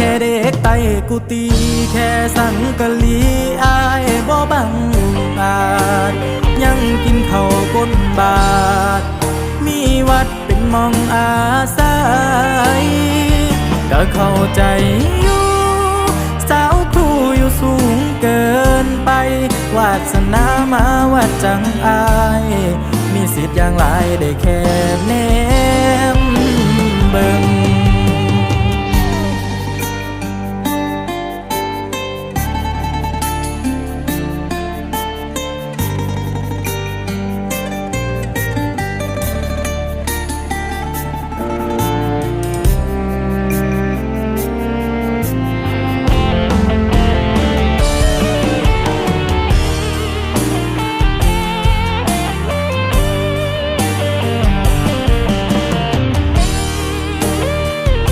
ค่เด็กไตกุฏีแค่สังกะลีอายบ่บังอาจยังกินเข้าก้นบาท มีวัดเป็นมองอาศัยก็เข้าใจอยู่สาวครูอยู่สูงเกินไป วาสนามาวัดจังอาย มีสิทธิ์อย่างไรได้แค่